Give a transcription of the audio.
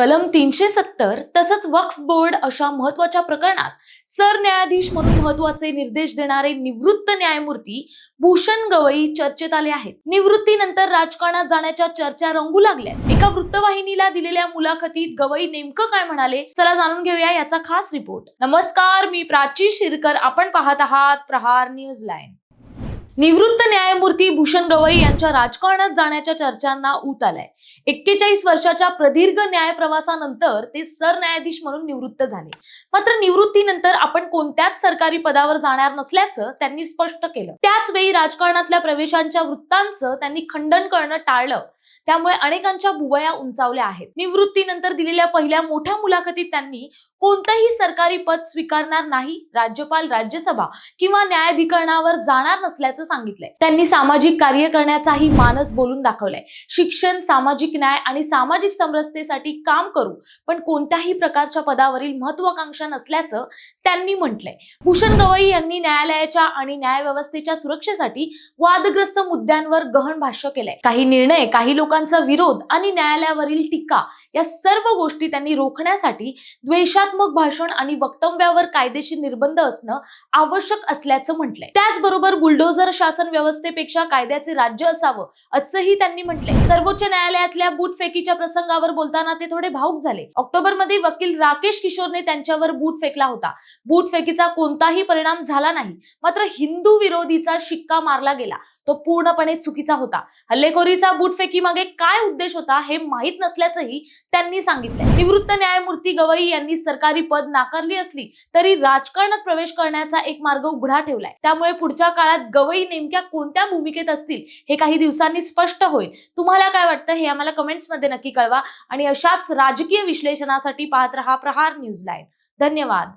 कलम तीनशे सत्तर तसंच वक्फ बोर्ड अशा महत्त्वाच्या प्रकरणात सरन्यायाधीश म्हणून महत्त्वाचे निर्देश देणारे निवृत्त न्यायमूर्ती भूषण गवई चर्चेत आले आहेत. निवृत्तीनंतर राजकारणात जाण्याच्या चर्चा रंगू लागल्या एका वृत्तवाहिनीला दिलेल्या मुलाखतीत गवई नेमकं काय म्हणाले? चला जाणून घेऊया याचा खास रिपोर्ट नमस्कार मी प्राची शिरकर. आपण पाहत आहात प्रहार न्यूज लाईन. निवृत्त न्यायमूर्ती भूषण गवई यांच्या राजकारणात जाण्याच्या चर्चांना ऊत आलाय. एक्केचाळीस वर्षाच्या प्रदीर्घ न्याय प्रवासानंतर ते सरन्यायाधीश म्हणून निवृत्त झाले. मात्र निवृत्तीनंतर आपण कोणत्याच सरकारी पदावर जाणार नसल्याचं त्यांनी स्पष्ट केलं. त्याच वेळी राजकारणातल्या प्रवेशांच्या वृत्तांचं त्यांनी खंडन करणं टाळलं. त्यामुळे अनेकांच्या भुवया उंचावल्या आहेत. निवृत्तीनंतर दिलेल्या पहिल्या मोठ्या मुलाखतीत त्यांनी कोणतंही सरकारी पद स्वीकारणार नाही राज्यपाल राज्यसभा किंवा न्यायाधिकरणावर जाणार नसल्याचं सांगितलंय. त्यांनी सामाजिक कार्य करण्याचाही मानस बोलून दाखवलाय. शिक्षण सामाजिक न्याय आणि सामाजिक समरसतेसाठी काम करू पण कोणत्याही प्रकारच्या पदावरील महत्वाकांक्षा नसल्याचं त्यांनी म्हटलंय. भूषण गवई यांनी न्यायालयाच्या आणि न्यायव्यवस्थेच्या सुरक्षेसाठी वादग्रस्त मुद्द्यांवर गहन भाष्य केलंय. काही निर्णय काही लोकांचा विरोध आणि न्यायालयावरील टीका या सर्व गोष्टी त्यांनी रोखण्यासाठी द्वेषात्मक भाषण आणि वक्तव्यावर कायदेशीर निर्बंध असणं आवश्यक असल्याचं म्हटलंय. त्याचबरोबर बुलडोझर शासन व्यवस्थेपेक्षा कायद्याचे राज्य असावं असंही त्यांनी म्हटलंय. सर्वोच्च न्यायालयातल्या बूटफेकीच्या प्रसंगावर बोलताना ते थोडे भाऊक झाले. ऑक्टोबरमध्ये वकील राकेश किशोरने त्यांच्यावर बूट फेकला होता. बूटफेकीचा कोणताही परिणाम झाला नाही. मात्र हिंदू विरोधीचा शिक्का मारला गेला. तो पूर्णपणे चुकीचा होता. हल्लेखोरीचा बूटफेकी मागे काय उद्देश होता हे माहीत नसल्याचंही त्यांनी सांगितलंय. निवृत्त न्यायमूर्ती गवई यांनी सरकारी पद नाकारली असली तरी राजकारणात प्रवेश करण्याचा एक मार्ग उघडा ठेवलाय. त्यामुळे पुढच्या काळात गवई नेमक्या कोणत्या भूमिकेत असतील हे काही दिवसांनी स्पष्ट होईल. तुम्हाला काय वाटतं हे आम्हाला कमेंट्समध्ये नक्की कळवा. आणि अशाच राजकीय विश्लेषणासाठी पाहत रहा प्रहार न्यूज लाईन. धन्यवाद.